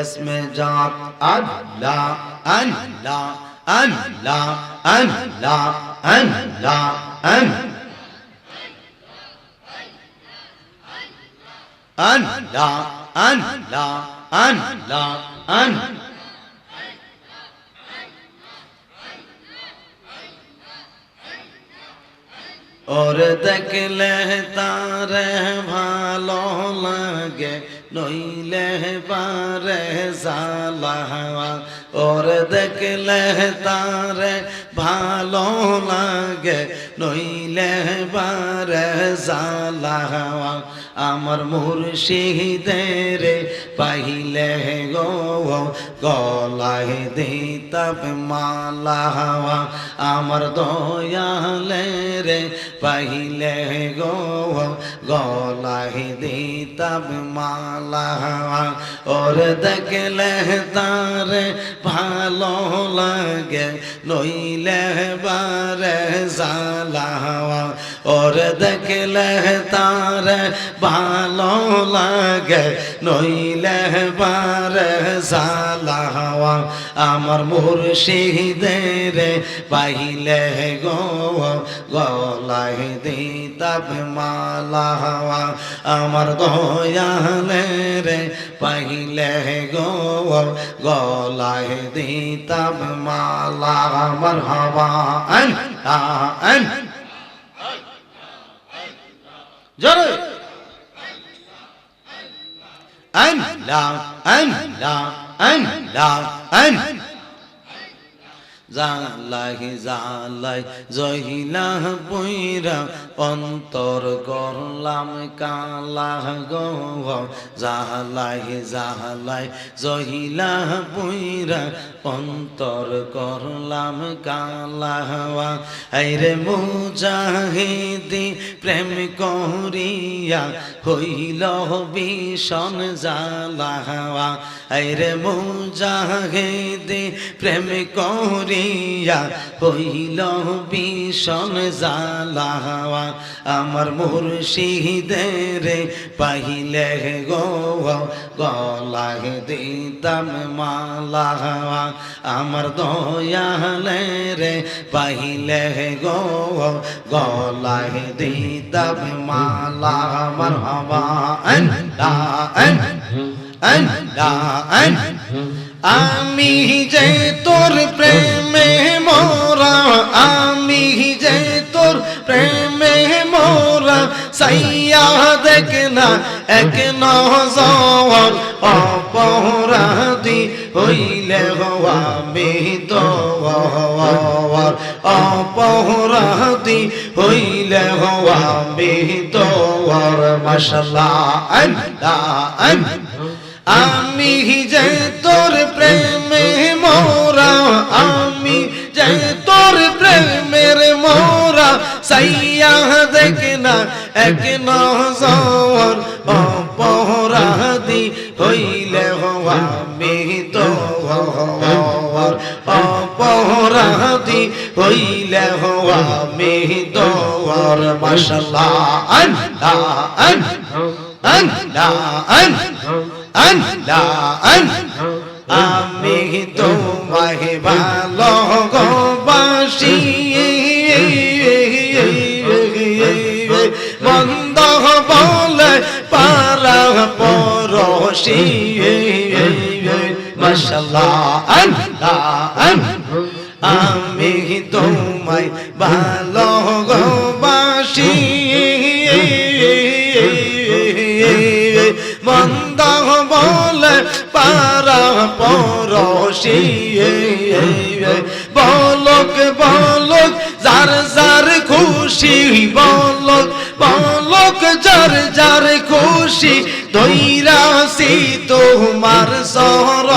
اسم جات الله الله الله الله الله الله أن لا أن لا أن لا أن ওর দেখলে তারে ভালো লাগে নইলে পারে জালাওয়া ওর দেখলে তারে ভালো লাগে। নইলে পারে জালাওয়া আমার মুর্শিদের পাইলে গো গলায় দিতাব মালাওয়া আমার দয়ালে রে পাইলে গো গলায় দিতাব মালাওয়া ওর দেখলে তারে ভালো লাগে, নইলে বারে জালাওয়া ওর দেখলে তারে ভালো লাগে, নইলে বারে জালাওয়া আমার মুর্শিদের পাইলে গো, গলায় দিতাব মালাওয়া আমার দয়ালে রে পাইলে গোর গলায় দিতাম মালা আমার হবা জোরে। আন লা আন লা আন লা আন জালাই জালাই, জহিলা বইরা অন্তর করলাম কালা গো জালাই জালাই, জহিলা বইরা অন্তর করলাম কালা আইরে মুজাহিদি প্রেম করিয়া হইল ভীষণ জালাওয়া আইরে মুজাহিদি প্রেম করিয়া হইল ভীষণ জালাওয়া আমার মুর্শিদের পাইলে গো, গলায় দিতাম মালাওয়া আমার দয়ালে রে পাইলে গো, গলায় দিতাম মালা আমার হবা আমি যে তোর প্রেমে মোরা, আমি যে তোর প্রেমে মোরা, সাইয়া দেখ না এক নজর, অপরাধী হইলে হওয়া মিত অপরাধী হইলে হওয়া মিত মশলা আমি যে তোর প্রেমে মোরা চাইয়া দেখে না এক নজর অপরাধী হইলে আমি তো অপরাধী হইলে আমি দোয়ার মশলা আন্ডা আন্ডা আন্ডা আন্ডা আমি তোমায় ভালো পরশি মশলা আল্লাহ। আমি তোমায় ভালোবাসি। মন্দ বলে পারা পরশি। বলক বলক যার যার খুশি বলক বলক যার যার খুশি। ধৈরাসি তোমার সর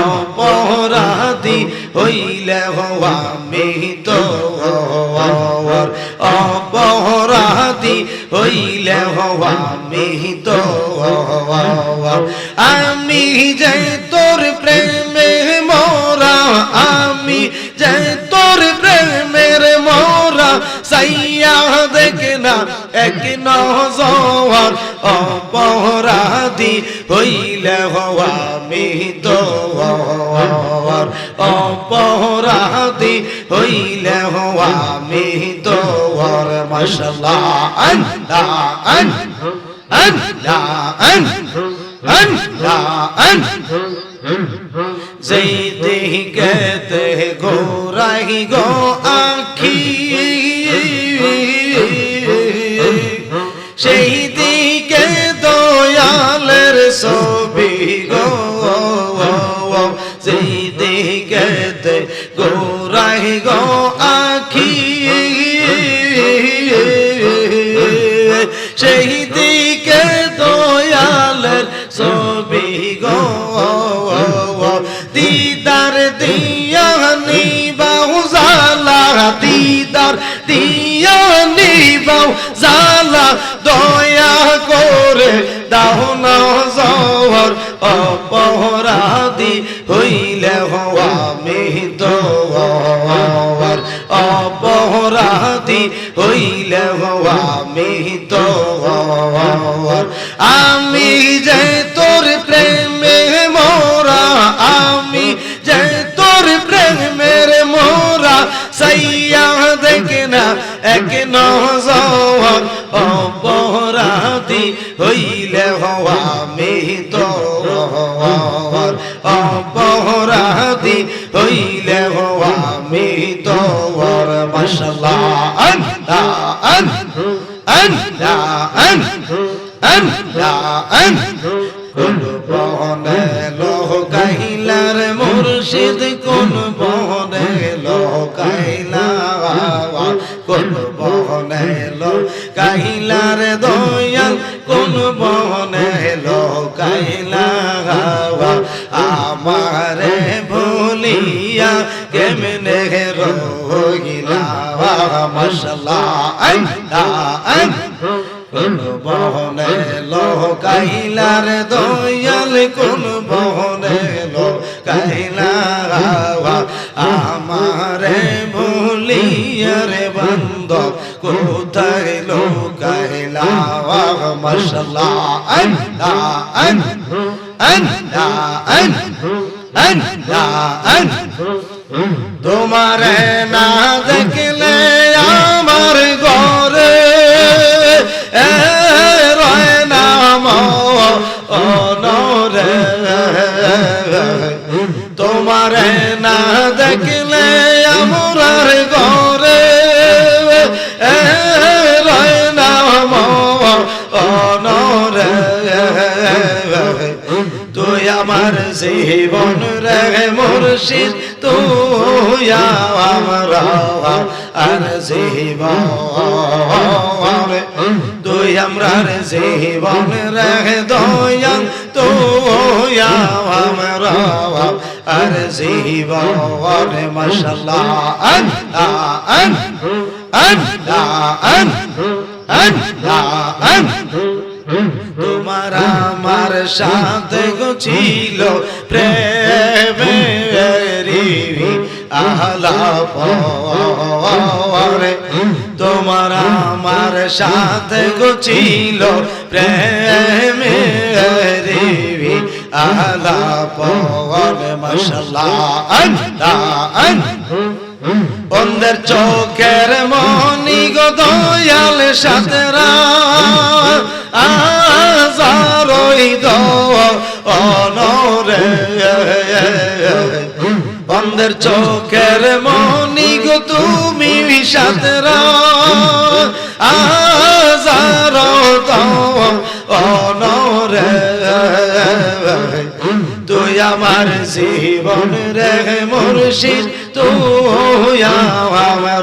অপরাধী হইলে হওয়া মিহিত অপরাধী হইলে হওয়া মিহিত আমি যে তোর প্রেমে মোরা, আমি যে তোর প্রেমের মোরা সাইয়া দেখে না এক নজর অপরাধী হইলে হওয়া মিহিত অপরাধী হইলে হওয়া মিহিত মশলা আল্লাহ আল্লাহ আল্লাহ আল্লাহ যেই দেহি গেতে গোরাহি গো আখি সেই দিকে দয়ালের ছবি গো সেই দিকে গোরাহি গো আখি। সেই দিকে দয়ালের ছবি গো দিদার দিয়া নিবাউ জালা, দিদার দিয়া নিবাউ জালা। দাও না জহর হইলে হওয়া মিহিত অপরাধী হইলে আমি যে হইলে হওয়া মিহিত অপরাধী হইলে হওয়া মিহিত লোহ মুর্শিদ, কোন বহনে লোহ কোন বহনে লো কাহিলার দয়াল কোন বহনে লো কাহিলা আমারে ভুলিয়া কেমনে রহিলা মশলা আল্লাহ। কোন বহনে লো কাইলার দয়াল, কোন বহনে লো কাইলা আমারে ভুলিয়ারে বন্ধ কোথায় লো কাইলা মশলা আল্লাহ আল্লাহ আল্লাহ আল্লাহ তোমারে না দেখলে আমার ঘরে রয় নাম অনরে তোমারে না দেখলে আমার জীবন রে মুর্শিদ, তুই আমার আর জীবন। তুই আমরার জীবন রে দয়াল, তুই আমার আর জীবন। মশলা আল্লাহ আল্লাহ আল্লাহ আল্লাহ। তোমার আমার সাথে ছিল প্রেমেরি আলাপ তোমার আমার সাথে ছিল প্রেমেরি আলাপ মশলা আল্লাহ। বন্ধের চোখের মনি গো দয়াল সাতরা আজারই অনরে। বন্ধের চোখের মনি গো তুমি সাতরা আজার অনরে। তুই আমার জীবন রে মুর্শিদ। তুই আমার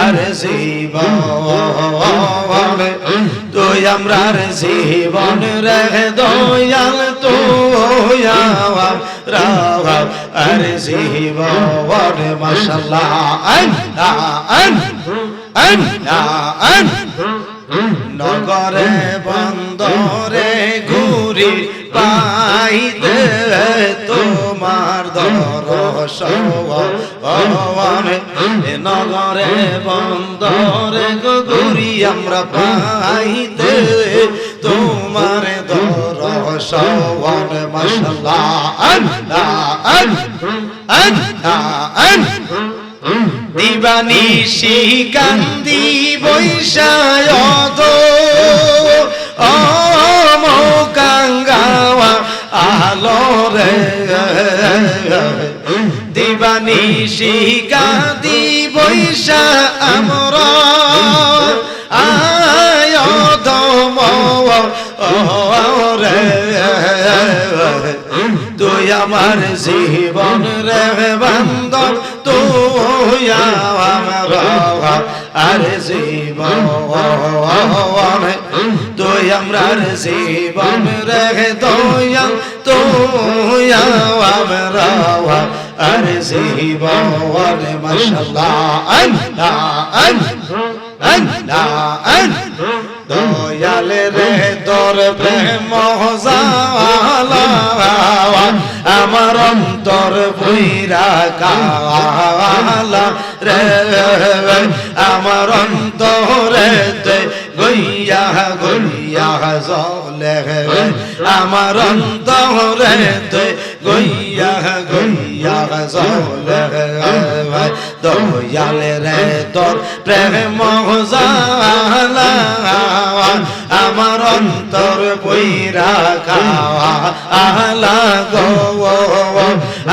আর জীবন তুই আমরার জীবন রে দয়াল তুই আমার আর জীবন মশলা আল্লাহ আল্লাহ আল্লাহ নগরে বন্দরে ঘুরি পাইতে তোমার দর সওয়ানে এ নগরে বন্দরে গরি আমরা পাইতে তোমার দরসওয়ান মাশাআল্লাহ আল্লাহ আল্লাহ আল্লাহ। দিবানিশি কান্দি বৈশায় আলো রে দিবানিশি কান্দি বৈশা আমরা। আয় রে তুই আমার জীবন রে বান্ধব তুই আমার আর জীবন তুই আমার জীবন রে দয়া তুই আমার আর জীবন মশাল্লাহ আল্লাহ আল্লাহ আল্লাহ দয়াল রে তোর প্রেম জালা আমার অন্তর বইরা কালা রে আমার অন্তরে গইয়া গইয়া জলে আমার অন্তরে গইয়া গইয়া জলে দয়াল রে তোর প্রেম জালা আমার অন্তর বইরা খাওয়া আলা গো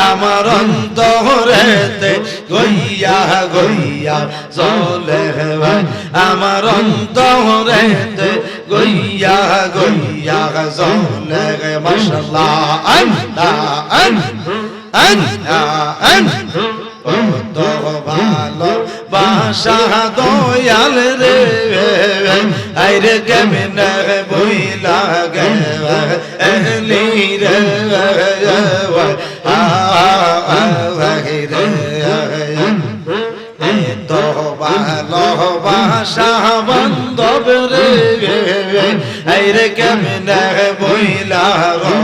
আমার অন্তরেতে গইয়া গইয়া চলে আমার অন্তরেতে গইয়া গইয়া চলে মাশাল্লাহ আল্লাহ আল্লাহ আল্লাহ কত ভালো বাসা দয়াল রে আইরে কেমনে বইলা গে এলি রে তো ভালো বাসা বন্ধব রে আইরে কেমনে বইলা রো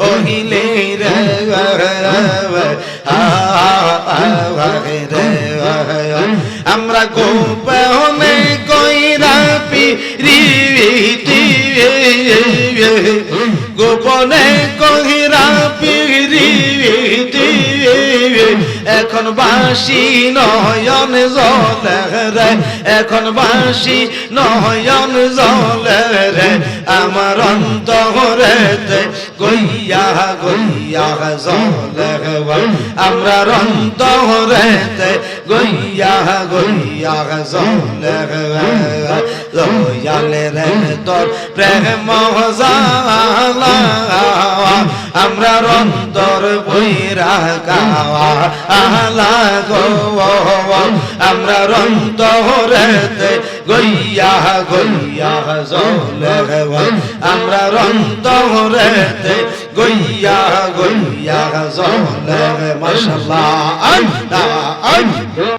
ওহিলে রে আমরা গোপনে কইরা পিরিতি গোপনে কহিরা এখন বাসি নয়ন জলে রে, এখন বাসি নয়ন জলে রে, আমার অন্তরে গইয়া গইয়া জলে আমরা অন্তরে গইয়া গইয়া জলে রে তোর প্রেম জালা আমরা অন্তর বইরা গাওয়া আলা গো আমরা অন্তরেতে গইয়া গইয়া জলে আমরা অন্তরেতে গইয়া গইয়া জলে আল্লাহ আল্লাহ।